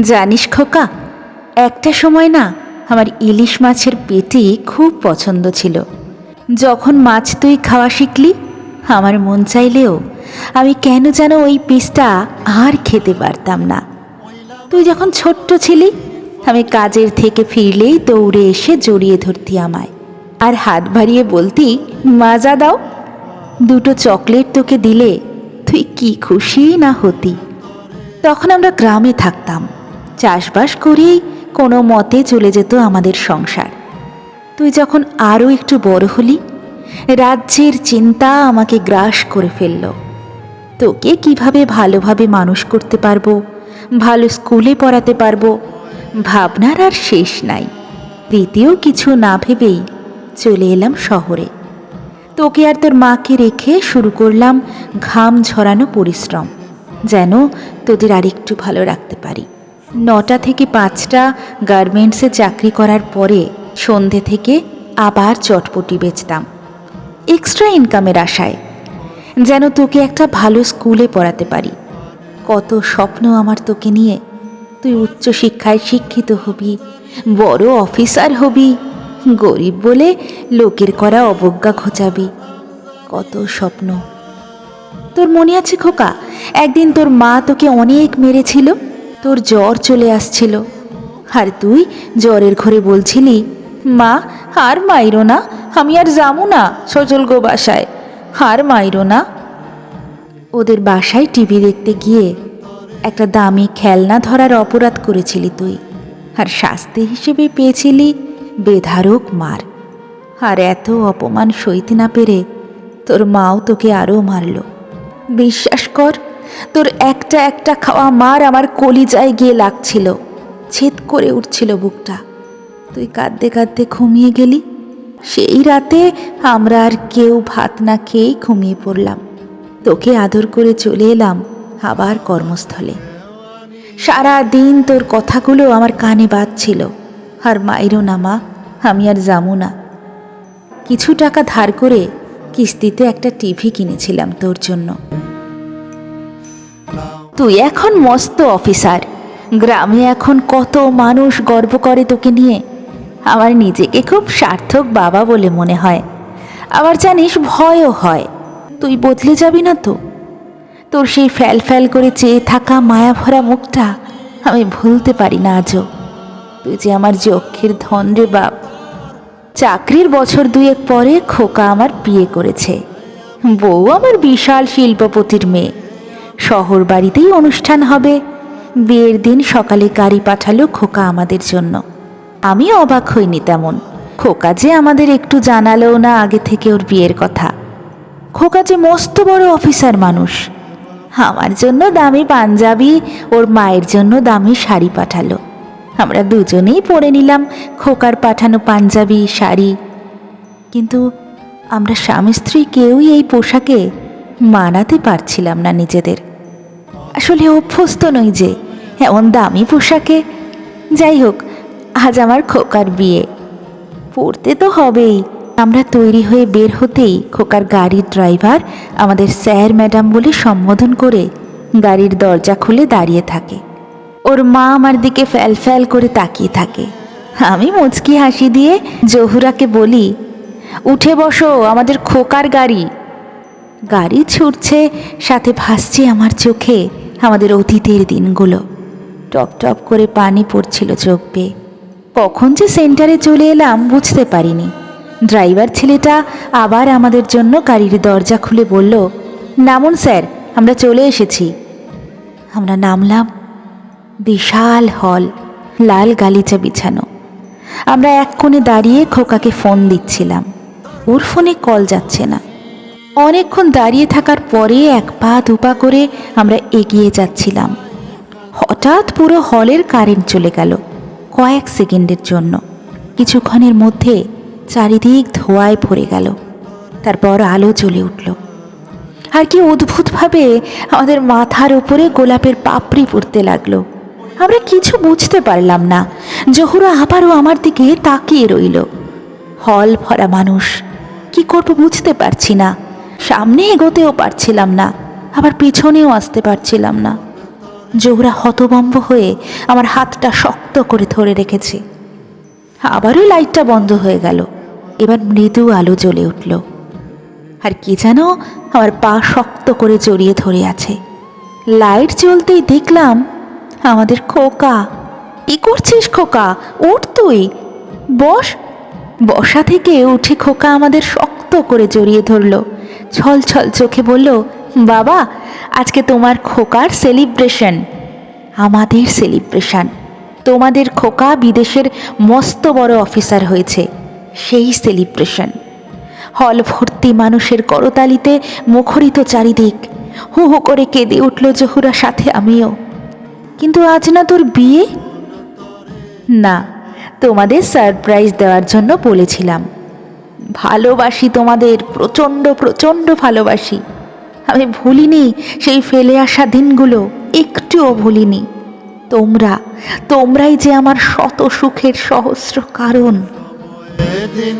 জানিস খোকা, একটা সময় না আমার ইলিশ মাছের পেটি খুব পছন্দ ছিল। যখন মাছ তুই খাওয়া শিখলি, আমার মন চাইলেও আমি কেন যেন ওই পিসটা আর খেতে পারতাম না। তুই যখন ছোট্ট ছিলি, আমি কাজের থেকে ফিরলেই দৌড়ে এসে জড়িয়ে ধরতি আমায়। আর হাত বাড়িয়ে বলতি মাজা দাও। দুটো চকলেট তোকে দিলে তুই কি খুশি না হতি। তখন আমরা গ্রামে থাকতাম। চাষবাস করেই কোনো মতে চলে যেত আমাদের সংসার। তুই যখন আরও একটু বড় হলি, রাজ্যের চিন্তা আমাকে গ্রাস করে ফেলল। তোকে কীভাবে ভালোভাবে মানুষ করতে পারব, ভালো স্কুলে পড়াতে পারব, ভাবনার আর শেষ নাই। দ্বিতীয় কিছু না ভেবেই চলে এলাম শহরে। তোকে আর তোর মাকে রেখে শুরু করলাম ঘাম ঝরানো পরিশ্রম, যেন তোদের আরেকটু ভালো রাখতে পারি। নটা থেকে পাঁচটা গার্মেন্টসে চাকরি করার পরে সন্ধে থেকে আবার চটপটি বেচতাম। এক্সট্রা ইনকামের আশায়। যেন তোকে একটা ভালো স্কুলে পড়াতে পারি। কত স্বপ্ন আমার তোকে নিয়ে। তুই উচ্চশিক্ষায় শিক্ষিত হবি, বড় অফিসার হবি, গরিব বলে লোকের করা অবজ্ঞা ঘোচাবি। কত স্বপ্ন। তোর মনে আছে খোকা? একদিন তোর মা তোকে অনেক মেরেছিল। তোর জ্বর চলে আসছিল। আর তুই জ্বরের ঘরে বলছিলি, মা, আর মাইরো না, আমি আর যাব না সজল গো বাসায়, আর মাইরো না। ওদের বাসায় টিভি দেখতে গিয়ে একটা দামি খেলনা ধরার অপরাধ করেছিলি তুই, আর শাস্তি হিসেবে পেয়েছিলি বেধারক মার। আর এত অপমান সইতে না পেরে তোর মাও তোকে আরও মারল। বিশ্বাস কর তোর একটা একটা খাওয়া মার আমার কলিজায় গিয়ে লাগছিল। ছেদ করে উঠছিল বুকটা। তুই কাঁদতে কাঁদতে ঘুমিয়ে গেলি। সেই রাতে আমরা আর কেউ ভাত না খেয়েই ঘুমিয়ে পড়লাম। তোকে আদর করে চলে এলাম আবার কর্মস্থলে। সারা দিন তোর কথাগুলো আমার কানে বাজছিল। আর মাইরো না মা, আমি আর যাব না। কিছু টাকা ধার করে কিস্তিতে একটা টিভি কিনেছিলাম তোর জন্য। তুই এখন মস্ত অফিসার। গ্রামে এখন কত মানুষ গর্ব করে তোকে নিয়ে। আমার নিজেকে খুব সার্থক বাবা বলে মনে হয়। আবার জানিস, ভয়ও হয়। তুই বদলে যাবি না তো? তোর সেই ফ্যাল ফ্যাল করে চেয়ে থাকা মায়া ভরা মুখটা আমি ভুলতে পারি না আজও। তুই যে আমার যক্ষের ধন রে বাপ। চাকরির বছর দুয়েক পরে খোকা আমার বিয়ে করেছে। বউ আমার বিশাল শিল্পপতির মেয়ে। শহর বাড়িতেই অনুষ্ঠান হবে। বিয়ের দিন সকালে গাড়ি পাঠালো খোকা আমাদের জন্য। আমি অবাক হইনি তেমন। খোকা যে আমাদের একটু জানালেও না আগে থেকে ওর বিয়ের কথা। খোকা যে মস্ত বড় অফিসার মানুষ। আমার জন্য দামি পাঞ্জাবি, ওর মায়ের জন্য দামি শাড়ি পাঠালো। আমরা দুজনেই পরে নিলাম খোকার পাঠানো পাঞ্জাবি, শাড়ি। কিন্তু আমরা স্বামী স্ত্রী কেউই এই পোশাকে মানাতে পারছিলাম না নিজেদের। আসলে অভ্যস্ত নই যে, এমন দামি পোশাকে। যাই হোক, আজ আমার খোকার বিয়ে। পড়তে তো হবেই। আমরা তৈরি হয়ে বের হতেই খোকার গাড়ির ড্রাইভার আমাদের স্যার ম্যাডাম বলে সম্বোধন করে গাড়ির দরজা খুলে দাঁড়িয়ে থাকে। ওর মা আমার দিকে ফ্যাল ফ্যাল করে তাকিয়ে থাকে। আমি মুচকি হাসি দিয়ে জহুরাকে বলি, উঠে বসো, আমাদের খোকার গাড়ি। গাড়ি ছুটছে, সাথে ভাসছে আমার চোখে আমাদের অতীতের দিনগুলো। টপ টপ করে পানি পড়ছিল চোখ। বেয়ে কখন যে সেন্টারে চলে এলাম বুঝতে পারিনি। ড্রাইভার ছেলেটা আবার আমাদের জন্য গাড়ির দরজা খুলে বলল, নামুন স্যার, আমরা চলে এসেছি। আমরা নামলাম। বিশাল হল, লাল গালিচা বিছানো। আমরা এক কোণে দাঁড়িয়ে খোকাকে ফোন দিচ্ছিলাম। ওর ফোনে কল যাচ্ছে না। অনেকক্ষণ দাঁড়িয়ে থাকার পরে এক পা দুপা করে আমরা এগিয়ে যাচ্ছিলাম। হঠাৎ পুরো হলের কারেন্ট চলে গেল কয়েক সেকেন্ডের জন্য। কিছুক্ষণের মধ্যে চারিদিক ধোঁয়ায় ভরে গেল। তারপর আলো জ্বলে উঠল। আর কি অদ্ভুতভাবে আমাদের মাথার উপরে গোলাপের পাপড়ি পড়তে লাগল। আমরা কিছু বুঝতে পারলাম না। জহুরা আবারও আমার দিকে তাকিয়ে রইল। হল ভরা মানুষ। কি করব বুঝতে পারছি না। সামনে এগোতেও পারছিলাম না, আবার পিছনেও আসতে পারছিলাম না। জোহরা হতবম্ব হয়ে আমার হাতটা শক্ত করে ধরে রেখেছে। আবারও লাইটটা বন্ধ হয়ে গেল। এবার মৃদু আলো জ্বলে উঠল। আর কি যেন আমার পা শক্ত করে জড়িয়ে ধরে আছে। লাইট জ্বলতেই দেখলাম আমাদের খোকা। কি করছিস খোকা? উঠ তুই। বস। বসা থেকে উঠে খোকা আমাদের শক্ত করে জড়িয়ে ধরলো। ছল ছল চোখে বলল, বাবা, আজকে তোমার খোকার সেলিব্রেশন আমাদের সেলিব্রেশন তোমাদের খোকা বিদেশের মস্ত বড় অফিসার হয়েছে, সেই সেলিব্রেশন হল ভর্তি মানুষের করতালিতে মুখরিত চারিদিক, হু হু করে কেঁদে উঠল জহুরা সাথে আমিও। কিন্তু আজ না তোর বিয়ে? না, তোমাদের সারপ্রাইজ দেওয়ার জন্য বলেছিলাম। ভালোবাসি তোমাদের, প্রচণ্ড প্রচণ্ড ভালোবাসি। আমি ভুলিনি সেই ফেলে আসা দিনগুলো, একটুও ভুলিনি। তোমরা, তোমরাই যে আমার শত সুখের সহস্র কারণ। দিন